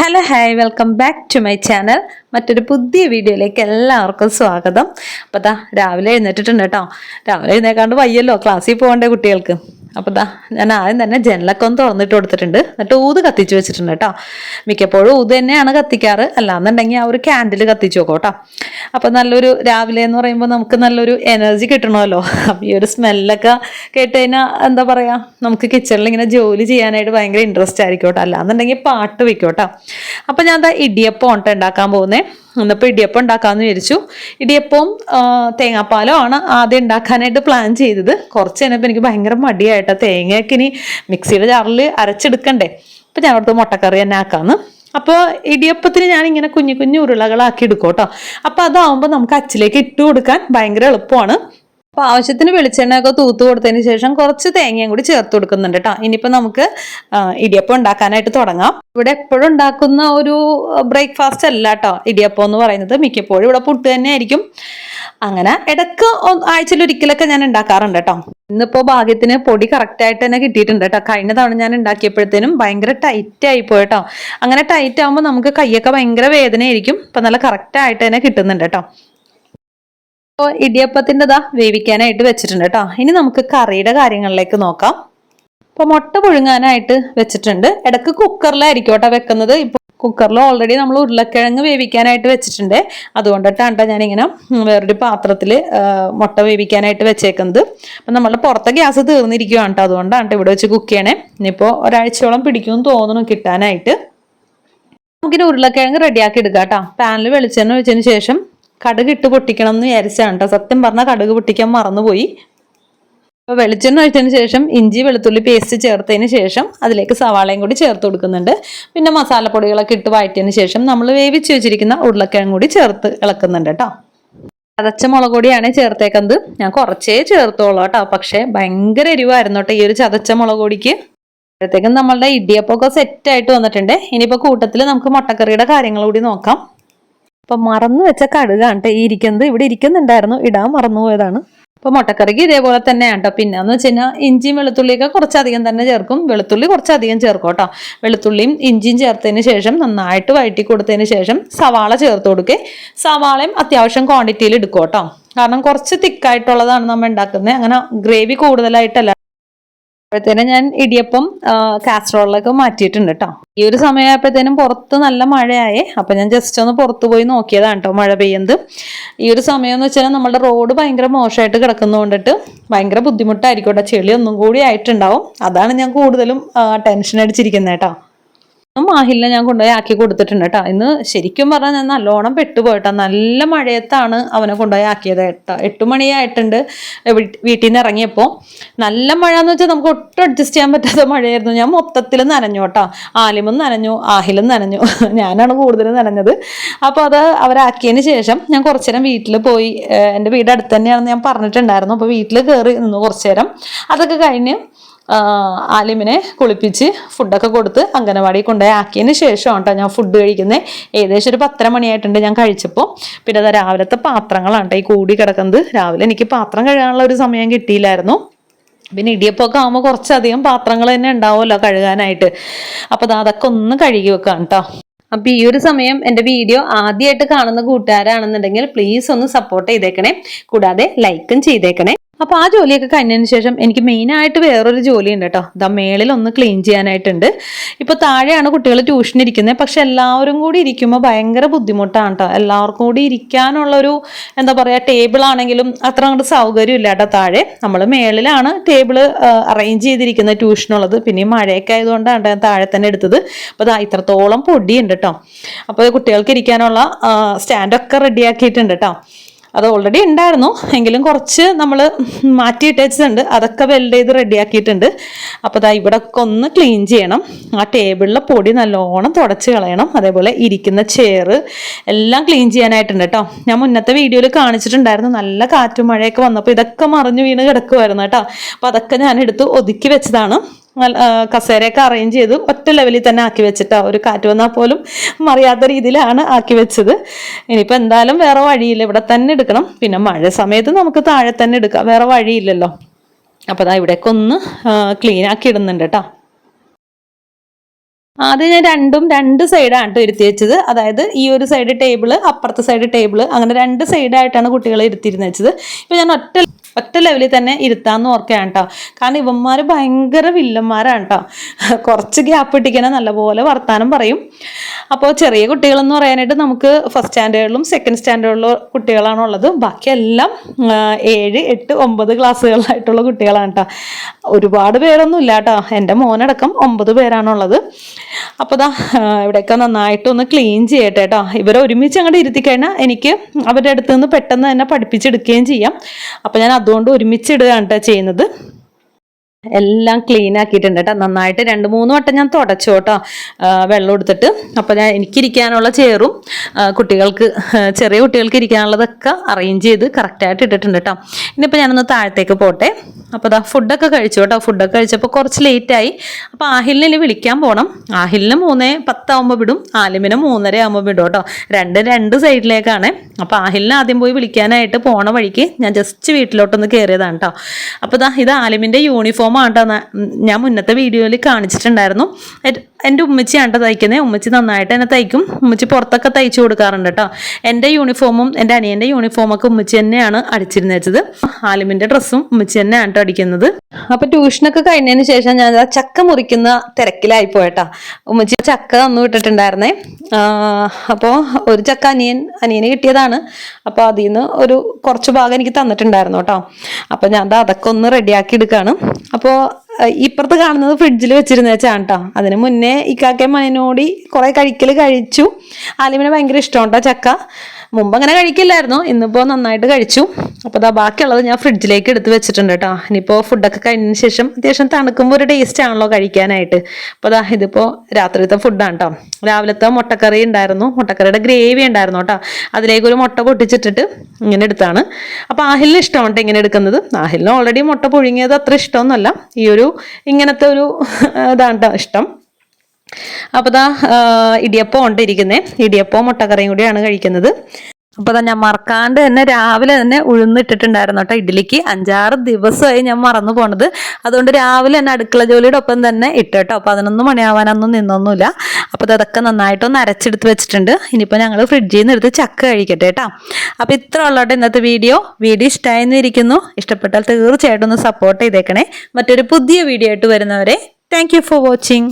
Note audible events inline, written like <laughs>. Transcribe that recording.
Hello hi welcome back to my channel മറ്റൊരു പുതിയ വീഡിയോയിലേക്ക് എല്ലാവർക്കും സ്വാഗതം. അപ്പോൾ ദാ രാവിലെ എഴുന്നേറ്റിട്ടുണ്ട് കേട്ടോ. രാവിലെ എഴുന്നേക്കാണ്ട് വയ്യല്ലോ ക്ലാസ്സിൽ പോകണ്ടേ കുട്ടികൾക്ക്. അപ്പോൾ ദാ ഞാൻ ആദ്യം തന്നെ ജനലൊക്കെ ഒന്ന് തുറന്നിട്ട് കൊടുത്തിട്ടുണ്ട്. എന്നിട്ട് ഊത് കത്തിച്ച് വെച്ചിട്ടുണ്ട് കേട്ടോ. മിക്കപ്പോഴും ഊത് തന്നെയാണ് കത്തിക്കാറ്. അല്ലാന്നുണ്ടെങ്കിൽ ആ ഒരു ക്യാൻഡിൽ കത്തിച്ച് നോക്കും കേട്ടോ. അപ്പോൾ നല്ലൊരു രാവിലെ എന്ന് പറയുമ്പോൾ നമുക്ക് നല്ലൊരു എനർജി കിട്ടണമല്ലോ. അപ്പം ഈ ഒരു സ്മെല്ലൊക്കെ കേട്ട് കഴിഞ്ഞാൽ എന്താ പറയുക നമുക്ക് കിച്ചണിൽ ഇങ്ങനെ ജോലി ചെയ്യാനായിട്ട് ഭയങ്കര ഇൻട്രസ്റ്റ് ആയിരിക്കും കേട്ടോ. അല്ലാന്നുണ്ടെങ്കിൽ പാട്ട് വെക്കും കേട്ടോ. അപ്പോൾ ഞാൻ എന്താ ഇടിയപ്പം ഓട്ടം ഉണ്ടാക്കാൻ പോകുന്നേ. എന്നപ്പോൾ ഇടിയപ്പം ഉണ്ടാക്കാമെന്ന് വിചാരിച്ചു. ഇടിയപ്പവും തേങ്ങാപ്പാലോ ആണ് ആദ്യം ഉണ്ടാക്കാനായിട്ട് പ്ലാൻ ചെയ്തത്. കുറച്ച് കഴിഞ്ഞപ്പോൾ എനിക്ക് ഭയങ്കര മടിയായിട്ട് തേങ്ങയൊക്കെ ഇനി മിക്സിയുടെ ജാറിൽ അരച്ചെടുക്കണ്ടേ. അപ്പം ഞാൻ അവിടുത്തെ മുട്ടക്കറി തന്നെ ആക്കാമെന്ന് അപ്പോൾ ഇടിയപ്പത്തിന് ഞാൻ ഇങ്ങനെ കുഞ്ഞു കുഞ്ഞു ഉരുളകളാക്കി എടുക്കും കേട്ടോ. അപ്പോൾ അതാവുമ്പോൾ നമുക്ക് അച്ചിലേക്ക് ഇട്ട് കൊടുക്കാൻ ഭയങ്കര എളുപ്പമാണ്. അപ്പോൾ ആവശ്യത്തിന് വെളിച്ചെണ്ണയൊക്കെ തൂത്ത് കൊടുത്തതിന് ശേഷം കുറച്ച് തേങ്ങയും കൂടി ചേർത്ത് കൊടുക്കുന്നുണ്ട് കേട്ടോ ഇനിയിപ്പോൾ നമുക്ക് ഇടിയപ്പം ഉണ്ടാക്കാനായിട്ട് തുടങ്ങാം. ഇവിടെ എപ്പോഴും ഉണ്ടാക്കുന്ന ഒരു ബ്രേക്ക്ഫാസ്റ്റ് അല്ല കേട്ടോ ഇടിയപ്പം എന്ന് പറയുന്നത് മിക്കപ്പോഴും ഇവിടെ പുട്ട് തന്നെ ആയിരിക്കും. അങ്ങനെ ഇടയ്ക്ക് ആഴ്ചയിൽ ഒരിക്കലൊക്കെ ഞാൻ ഉണ്ടാക്കാറുണ്ട് കേട്ടോ ഇന്നിപ്പോ ഭാഗ്യത്തിന് പൊടി കറക്റ്റ് ആയിട്ട് തന്നെ കിട്ടിയിട്ടുണ്ട് കേട്ടോ കഴിഞ്ഞ തവണ ഞാൻ ഉണ്ടാക്കിയപ്പോഴത്തേനും ഭയങ്കര ടൈറ്റ് ആയി പോയി കേട്ടോ അങ്ങനെ ടൈറ്റ് ആകുമ്പോൾ നമുക്ക് കൈയൊക്കെ ഭയങ്കര വേദനയായിരിക്കും. ഇപ്പൊ നല്ല കറക്റ്റ് ആയിട്ട് തന്നെ കിട്ടുന്നുണ്ട് കേട്ടോ അപ്പോൾ ഇടിയപ്പത്തിന്റെ ദാ വേവിക്കാനായിട്ട് വെച്ചിട്ടുണ്ട് കേട്ടോ. ഇനി നമുക്ക് കറിയുടെ കാര്യങ്ങളിലേക്ക് നോക്കാം. അപ്പോൾ മുട്ട പുഴുങ്ങാനായിട്ട് വെച്ചിട്ടുണ്ട്. ഇടയ്ക്ക് കുക്കറിലായിരിക്കും കേട്ടോ വെക്കുന്നത്. ഇപ്പോൾ കുക്കറിൽ ഓൾറെഡി നമ്മൾ ഉരുളക്കിഴങ്ങ് വേവിക്കാനായിട്ട് വെച്ചിട്ടുണ്ട്. അതുകൊണ്ടിട്ടാണ് കേട്ടോ ഞാനിങ്ങനെ വേറൊരു പാത്രത്തിൽ മുട്ട വേവിക്കാനായിട്ട് വെച്ചേക്കുന്നത്. അപ്പം നമ്മളുടെ പുറത്തെ ഗ്യാസ് തീർന്നിരിക്കുകയാണ് കേട്ടോ. അതുകൊണ്ടാണ് ഇവിടെ വെച്ച് കുക്ക് ചെയ്യണേ. ഇനിയിപ്പോൾ ഒരാഴ്ചയോളം പിടിക്കുമെന്ന് തോന്നുന്നു കിട്ടാനായിട്ട്. നമുക്കിനി ഉരുളക്കിഴങ്ങ് റെഡിയാക്കി എടുക്കാം കേട്ടോ. പാനിൽ വെളിച്ചെണ്ണ ഒഴിച്ചതിന് ശേഷം കടുക് ഇട്ട് പൊട്ടിക്കണം എന്ന് വിചാരിച്ചാണ് കേട്ടോ സത്യം പറഞ്ഞാൽ കടുക് പൊട്ടിക്കാൻ മറന്നുപോയി. അപ്പോൾ വെളിച്ചെണ്ണ ഒഴിച്ചതിന് ശേഷം ഇഞ്ചി വെളുത്തുള്ളി പേസ്റ്റ് ചേർത്തതിന് ശേഷം അതിലേക്ക് സവാളയും കൂടി ചേർത്ത് കൊടുക്കുന്നുണ്ട്. പിന്നെ മസാലപ്പൊടികളൊക്കെ ഇട്ട് വഴറ്റിയതിന് ശേഷം നമ്മൾ വേവിച്ച് വെച്ചിരിക്കുന്ന ഉരുളക്കിഴങ്ങ് കൂടി ചേർത്ത് ഇളക്കുന്നുണ്ട് കേട്ടോ ചതച്ച മുളക് പൊടിയാണ് ചേർത്തേക്കുന്നത്. ഞാൻ കുറച്ചേ ചേർത്തോളൂ കേട്ടോ പക്ഷേ ഭയങ്കര എരിവായിരുന്നു കേട്ടോ ഈ ഒരു ചതച്ച മുളക് പൊടിക്ക്. അപ്പോഴത്തേക്കും നമ്മളുടെ ഇടിയപ്പമൊക്കെ സെറ്റായിട്ട് വന്നിട്ടുണ്ട്. ഇനിയിപ്പോൾ കൂട്ടത്തിൽ നമുക്ക് മുട്ടക്കറിയുടെ കാര്യങ്ങൾ കൂടി നോക്കാം. അപ്പൊ മറന്നു വെച്ച കടുകാണ് ഈ ഇരിക്കുന്നത്. ഇവിടെ ഇരിക്കുന്നുണ്ടായിരുന്നു ഇടാൻ മറന്നു പോയതാണ്. അപ്പൊ മുട്ടക്കറിക്ക് ഇതേപോലെ തന്നെയാണ് കേട്ടോ. പിന്നെ എന്ന് വെച്ച് ഇഞ്ചിയും വെളുത്തുള്ളിയൊക്കെ കുറച്ചധികം തന്നെ ചേർക്കും. വെളുത്തുള്ളി കുറച്ചധികം ചേർക്കും കേട്ടോ. വെളുത്തുള്ളിയും ഇഞ്ചിയും ചേർത്തതിന് ശേഷം നന്നായിട്ട് വഴറ്റി കൊടുത്തതിന് ശേഷം സവാള ചേർത്ത് കൊടുക്കുക സവാളയും അത്യാവശ്യം ക്വാണ്ടിറ്റിയിൽ എടുക്കും കേട്ടോ. കാരണം കുറച്ച് തിക്കായിട്ടുള്ളതാണ് നമ്മൾ ഉണ്ടാക്കുന്നത്. അങ്ങനെ ഗ്രേവി കൂടുതലായിട്ടല്ല. അപ്പോഴത്തേനും ഞാൻ ഇടിയപ്പം കാസറോളിലൊക്കെ മാറ്റിയിട്ടുണ്ട് കേട്ടോ ഈ ഒരു സമയമായപ്പോഴത്തേനും പുറത്ത് നല്ല മഴയായേ. അപ്പം ഞാൻ ജസ്റ്റ് ഒന്ന് പുറത്ത് പോയി നോക്കിയതാണ് കേട്ടോ മഴ പെയ്യുന്നത്. ഈ ഒരു സമയം എന്ന് വെച്ചാൽ നമ്മുടെ റോഡ് ഭയങ്കര മോശമായിട്ട് കിടക്കുന്നതുകൊണ്ടിട്ട് ഭയങ്കര ബുദ്ധിമുട്ടായിരിക്കും കേട്ടോ ചെളി ഒന്നും കൂടി ആയിട്ടുണ്ടാവും. അതാണ് ഞാൻ കൂടുതലും ടെൻഷൻ അടിച്ചിരിക്കുന്നത് കേട്ടോ മാഹിലിനെ ഞാൻ കൊണ്ടുപോയി ആക്കി കൊടുത്തിട്ടുണ്ട് കേട്ടോ ഇന്ന് ശരിക്കും പറഞ്ഞാൽ ഞാൻ നല്ലോണം പെട്ടുപോയിട്ടോ. നല്ല മഴയത്താണ് അവനെ കൊണ്ടുപോയി ആക്കിയത് കേട്ടോ എട്ട് മണിയായിട്ടുണ്ട് വീട്ടിൽ നിന്ന് ഇറങ്ങിയപ്പോൾ നല്ല മഴ എന്ന് വെച്ചാൽ നമുക്ക് ഒട്ടും അഡ്ജസ്റ്റ് ചെയ്യാൻ പറ്റാത്ത മഴയായിരുന്നു. ഞാൻ മൊത്തത്തിൽ നനഞ്ഞു കേട്ടോ ആലിമും നനഞ്ഞു ആഹിലും നനഞ്ഞു. <laughs> ഞാനാണ് കൂടുതലും നനഞ്ഞത്. അപ്പോൾ അത് അവരാക്കിയതിന് ശേഷം ഞാൻ കുറച്ചു നേരം വീട്ടിൽ പോയി എന്റെ വീട് അടുത്ത് തന്നെയാണെന്ന് ഞാൻ പറഞ്ഞിട്ടുണ്ടായിരുന്നു. അപ്പോൾ വീട്ടിൽ കയറി നിന്നു കുറച്ചു നേരം അതൊക്കെ കഴിഞ്ഞ് ആലിമിനെ കുളിപ്പിച്ച് ഫുഡൊക്കെ കൊടുത്ത് അംഗനവാടി കൊണ്ടുപോയി ആക്കിയതിന് ശേഷം കേട്ടോ ഞാൻ ഫുഡ് കഴിക്കുന്നത് ഏകദേശം ഒരു പത്തര മണിയായിട്ടുണ്ട് ഞാൻ കഴിച്ചപ്പോൾ. പിന്നെ അത് രാവിലത്തെ പാത്രങ്ങളാണ് കേട്ടോ ഈ കൂടി കിടക്കുന്നത്. രാവിലെ എനിക്ക് പാത്രം കഴുകാനുള്ള ഒരു സമയം കിട്ടിയില്ലായിരുന്നു. പിന്നെ ഇടിയപ്പമൊക്കെ ആകുമ്പോൾ കുറച്ചധികം പാത്രങ്ങൾ തന്നെ ഉണ്ടാവുമല്ലോ കഴുകാനായിട്ട്. അപ്പോൾ ദാ അതൊക്കെ ഒന്ന് കഴുകി വെക്കാം കേട്ടോ. അപ്പൊ ഈ ഒരു സമയം എന്റെ വീഡിയോ ആദ്യമായിട്ട് കാണുന്ന കൂട്ടുകാരാണെന്നുണ്ടെങ്കിൽ പ്ലീസ് ഒന്ന് സപ്പോർട്ട് ചെയ്തേക്കണേ. കൂടാതെ ലൈക്കും ചെയ്തേക്കണേ. അപ്പൊ ആ ജോലിയൊക്കെ കഴിഞ്ഞതിന് ശേഷം എനിക്ക് മെയിൻ ആയിട്ട് വേറൊരു ജോലി ഉണ്ട് കേട്ടോ. ദാ മേളിൽ ഒന്ന് ക്ലീൻ ചെയ്യാനായിട്ടുണ്ട്. ഇപ്പൊ താഴെയാണ് കുട്ടികൾ ട്യൂഷൻ ഇരിക്കുന്നത് പക്ഷെ എല്ലാവരും കൂടി ഇരിക്കുമ്പോൾ ഭയങ്കര ബുദ്ധിമുട്ടാണ് കേട്ടോ. എല്ലാവർക്കും കൂടി ഇരിക്കാനുള്ളൊരു എന്താ പറയാ ടേബിൾ ആണെങ്കിലും അത്ര അങ്ങോട്ട് സൗകര്യം ഇല്ല കേട്ടോ താഴെ. നമ്മൾ മേളിലാണ് ടേബിൾ അറേഞ്ച് ചെയ്തിരിക്കുന്നത് ട്യൂഷനുള്ളത് പിന്നെ മഴയൊക്കെ ആയതുകൊണ്ടാണ് ഞാൻ താഴെ തന്നെ എടുത്തത്. അപ്പോൾ ദാ ഇത്രത്തോളം പൊടിയുണ്ട് കേട്ടോ. അപ്പോൾ കുട്ടികൾക്ക് ഇരിക്കാനുള്ള സ്റ്റാൻഡൊക്കെ റെഡിയാക്കിയിട്ടുണ്ട് കേട്ടോ. അത് ഓൾറെഡി ഉണ്ടായിരുന്നു. എങ്കിലും കുറച്ച് നമ്മൾ മാറ്റി ഇട്ടേച്ചിട്ടുണ്ട് അതൊക്കെ വെൽഡ് ചെയ്ത് റെഡിയാക്കിയിട്ടുണ്ട് അപ്പോൾ ദാ ഇവിടെ ഒക്കെ ഒന്ന് ക്ലീൻ ചെയ്യണം. ആ ടേബിളിലെ പൊടി നല്ലോണം തുടച്ച് കളയണം. അതേപോലെ ഇരിക്കുന്ന ചെയർ എല്ലാം ക്ലീൻ ചെയ്യാനായിട്ടുണ്ട് കേട്ടോ ഞാൻ മുന്നത്തെ വീഡിയോയിൽ കാണിച്ചിട്ടുണ്ടായിരുന്നു. നല്ല കാറ്റും മഴയൊക്കെ വന്നപ്പോൾ ഇതൊക്കെ മറിഞ്ഞു വീണ് കിടക്കുമായിരുന്നു കേട്ടോ അപ്പോൾ അതൊക്കെ ഞാൻ എടുത്ത് ഒതുക്കി വെച്ചതാണ്. കസേരയൊക്കെ അറേഞ്ച് ചെയ്ത് ഒറ്റ ലെവലിൽ തന്നെ ആക്കി വെച്ചിട്ടാ. ഒരു കാറ്റ് വന്നാൽ പോലും മറിയാത്ത രീതിയിലാണ് ആക്കി വെച്ചത്. ഇനിയിപ്പോൾ എന്തായാലും വേറെ വഴിയില്ല. ഇവിടെ തന്നെ എടുക്കണം. പിന്നെ മഴ സമയത്ത് നമുക്ക് താഴെ തന്നെ എടുക്കാം. വേറെ വഴിയില്ലല്ലോ. അപ്പോൾ അതാ ഇവിടെയൊക്കെ ഒന്ന് ക്ലീൻ ആക്കി ഇടുന്നുണ്ട് കേട്ടോ ആദ്യം ഞാൻ രണ്ടും രണ്ട് സൈഡാണ് കേട്ടോ ഇരുത്തി വെച്ചത്. അതായത് ഈ ഒരു സൈഡ് ടേബിൾ അപ്പുറത്തെ സൈഡ് ടേബിൾ അങ്ങനെ രണ്ട് സൈഡായിട്ടാണ് കുട്ടികളെ ഇരുത്തിയിരുന്ന് വെച്ചത്. ഇപ്പം ഞാൻ ഒറ്റ ഒറ്റ ലെവലിൽ തന്നെ ഇരുത്താന്ന് ഓർക്കുകയാണ് കേട്ടോ കാരണം ഇവന്മാർ ഭയങ്കര വില്ലന്മാരാണ് കേട്ടോ കുറച്ച് ഗ്യാപ്പ് ഇട്ടിക്കണേ നല്ലപോലെ വർത്താനം പറയും. അപ്പോൾ ചെറിയ കുട്ടികളെന്ന് പറയാനായിട്ട് നമുക്ക് ഫസ്റ്റ് സ്റ്റാൻഡേർഡിലും സെക്കൻഡ് സ്റ്റാൻഡേർഡിലും കുട്ടികളാണ് ഉള്ളത്. ബാക്കിയെല്ലാം ഏഴ് എട്ട് ഒമ്പത് ക്ലാസ്സുകളിലായിട്ടുള്ള കുട്ടികളാണ് കേട്ടോ ഒരുപാട് പേരൊന്നും ഇല്ല കേട്ടോ എന്റെ മോനടക്കം ഒമ്പത് പേരാണുള്ളത് അപ്പോൾ ദാ ഇവിടെയൊക്കെ നന്നായിട്ടൊന്ന് ക്ലീൻ ചെയ്യട്ടെ കേട്ടോ ഇവരെ ഒരുമിച്ച് അങ്ങോട്ട് ഇരുത്തി കഴിഞ്ഞാൽ എനിക്ക് അവരുടെ അടുത്ത് നിന്ന് പെട്ടെന്ന് തന്നെ പഠിപ്പിച്ചെടുക്കുകയും ചെയ്യാം. അപ്പോൾ ഞാൻ അതുകൊണ്ട് ഒരുമിച്ച് ഇടുകയാണ് കേട്ടോ ചെയ്യുന്നത്. എല്ലാം ക്ലീൻ ആക്കിയിട്ടുണ്ട് കേട്ടോ നന്നായിട്ട് രണ്ട് മൂന്ന് വട്ടം ഞാൻ തുടച്ചു കേട്ടോ വെള്ളം എടുത്തിട്ട്. അപ്പോൾ ഞാൻ എനിക്കിരിക്കാനുള്ള ചെയറും കുട്ടികൾക്ക് ചെറിയ കുട്ടികൾക്ക് ഇരിക്കാനുള്ളതൊക്കെ അറേഞ്ച് ചെയ്ത് കറക്റ്റായിട്ട് ഇട്ടിട്ടുണ്ട് കേട്ടോ ഇനിയിപ്പോൾ ഞാനൊന്ന് താഴത്തേക്ക് പോട്ടെ. അപ്പോൾ അതാ ഫുഡൊക്കെ കഴിച്ചു കേട്ടോ ഫുഡൊക്കെ കഴിച്ചപ്പോൾ കുറച്ച് ലേറ്റായി അപ്പോൾ ആഹിലിനെ വിളിക്കാൻ പോകണം ആഹിലിന് മൂന്നേ പത്താവുമ്പോൾ വിടും. ആലിമിനെ മൂന്നര ആകുമ്പോൾ വിടും കേട്ടോ രണ്ട് രണ്ട് സൈഡിലേക്കാണ്. അപ്പോൾ ആഹിലിനെ ആദ്യം പോയി വിളിക്കാനായിട്ട് പോണ വഴിക്ക് ഞാൻ ജസ്റ്റ് വീട്ടിലോട്ടൊന്ന് കയറിയതാണ് കേട്ടോ അപ്പോൾ ഇതാ ഇത് ആലിമിന്റെ യൂണിഫോം ആണ് ഞാൻ മുന്നത്തെ വീഡിയോയിൽ കാണിച്ചിട്ടുണ്ടായിരുന്നു. എന്റെ ഉമ്മച്ചിയാണ് തയ്ക്കുന്നത് ഉമ്മച്ചി നന്നായിട്ട് എന്നെ തയ്ക്കും. ഉമ്മച്ചി പുറത്തൊക്കെ തയ്ച്ചു കൊടുക്കാറുണ്ട് കേട്ടോ. എന്റെ യൂണിഫോമും എന്റെ അനിയന്റെ യൂണിഫോമൊക്കെ ഉമ്മച്ചി തന്നെയാണ് അടിച്ചിരുന്നത് ആലിമിന്റെ ഡ്രസ്സും ഉമ്മച്ചി തന്നെയാണ് കേട്ടോ അടിക്കുന്നത്. അപ്പോൾ ട്യൂഷനൊക്കെ കഴിഞ്ഞതിന് ശേഷം ഞാൻ ചക്ക മുറിക്കുന്ന തിരക്കിലായി പോയട്ടാ. ഉമ്മച്ചി ചക്ക തന്നു വിട്ടിട്ടുണ്ടായിരുന്നേ. അപ്പോൾ ഒരു ചക്ക അനിയൻ അനിയന് കിട്ടിയതാണ്. അപ്പോൾ അതിൽ നിന്ന് ഒരു കുറച്ച് ഭാഗം എനിക്ക് തന്നിട്ടുണ്ടായിരുന്നു കേട്ടോ. അപ്പോൾ ഞാൻ അതൊക്കെ ഒന്ന് റെഡിയാക്കി എടുക്കുകയാണ് അപ്പോൾ ഇപ്പുറത്ത് കാണുന്നത് ഫ്രിഡ്ജിൽ വെച്ചിരുന്ന വെച്ചാണ് കേട്ടോ അതിന് മുന്നേ ഇക്കാക്കെ മണിനോടി കുറേ കഴിക്കൽ കഴിച്ചു. ആലിമിന് ഭയങ്കര ഇഷ്ടമാണ് കേട്ടോ ചക്ക. മുമ്പ് അങ്ങനെ കഴിക്കില്ലായിരുന്നു. ഇന്നിപ്പോൾ നന്നായിട്ട് കഴിച്ചു. അപ്പോൾ അതാ ബാക്കിയുള്ളത് ഞാൻ ഫ്രിഡ്ജിലേക്ക് എടുത്ത് വെച്ചിട്ടുണ്ട് കേട്ടോ. ഇനിയിപ്പോൾ ഫുഡൊക്കെ കഴിഞ്ഞതിന് ശേഷം അത്യാവശ്യം തണുക്കുമ്പോൾ ഒരു ടേസ്റ്റ് ആണല്ലോ കഴിക്കാനായിട്ട്. അപ്പോൾ അതാ ഇതിപ്പോൾ രാത്രിത്തെ ഫുഡാണ് കേട്ടോ രാവിലത്തെ മുട്ടക്കറി ഉണ്ടായിരുന്നു. മുട്ടക്കറിയുടെ ഗ്രേവി ഉണ്ടായിരുന്നു കേട്ടോ അതിലേക്ക് ഒരു മുട്ട പൊട്ടിച്ചിട്ടിട്ട് ഇങ്ങനെ എടുത്താണ്. അപ്പോൾ ആഹിലിന് ഇഷ്ടമാണ് ഇങ്ങനെ എടുക്കുന്നത്. ആഹിലിന് ഓൾറെഡി മുട്ട പുഴുങ്ങിയത് അത്ര ഇഷ്ടമൊന്നുമല്ല. ഈ ഒരു ഇങ്ങനത്തെ ഒരു ഇതാണ് കേട്ടോ ഇഷ്ടം. അപ്പോൾ ദാ ഇടിയപ്പം ഉണ്ട് ഇരിക്കുന്നേ ഇടിയപ്പവും മുട്ടക്കറിയും കൂടിയാണ് കഴിക്കുന്നത്. അപ്പോൾ ഞാൻ മറക്കാണ്ട് തന്നെ രാവിലെ തന്നെ ഉഴുന്നിട്ടിട്ടുണ്ടായിരുന്നു കേട്ടോ ഇഡ്ഡലിക്ക് അഞ്ചാറ് ദിവസമായി ഞാൻ മറന്നു പോണത്. അതുകൊണ്ട് രാവിലെ തന്നെ അടുക്കള ജോലിയുടെ ഒപ്പം തന്നെ ഇട്ടു കേട്ടോ. പതിനൊന്ന് മണിയാവാനൊന്നും നിന്നൊന്നുമില്ല. അപ്പോൾ അതൊക്കെ നന്നായിട്ടൊന്ന് അരച്ചെടുത്ത് വെച്ചിട്ടുണ്ട്. ഇനിയിപ്പോൾ ഞങ്ങൾ ഫ്രിഡ്ജിൽ നിന്ന് എടുത്ത് ചക്ക കഴിക്കട്ടെ കേട്ടോ. അപ്പോൾ ഇത്ര ഉള്ളോട്ടെ ഇന്നത്തെ വീഡിയോ. വീഡിയോ ഇഷ്ടമായെന്ന് ഇരിക്കുന്നു. ഇഷ്ടപ്പെട്ടാൽ തീർച്ചയായിട്ടും ഒന്ന് സപ്പോർട്ട് ചെയ്തേക്കണേ. മറ്റൊരു പുതിയ വീഡിയോ ആയിട്ട് വരുന്നവരെ താങ്ക് ഫോർ വാച്ചിങ്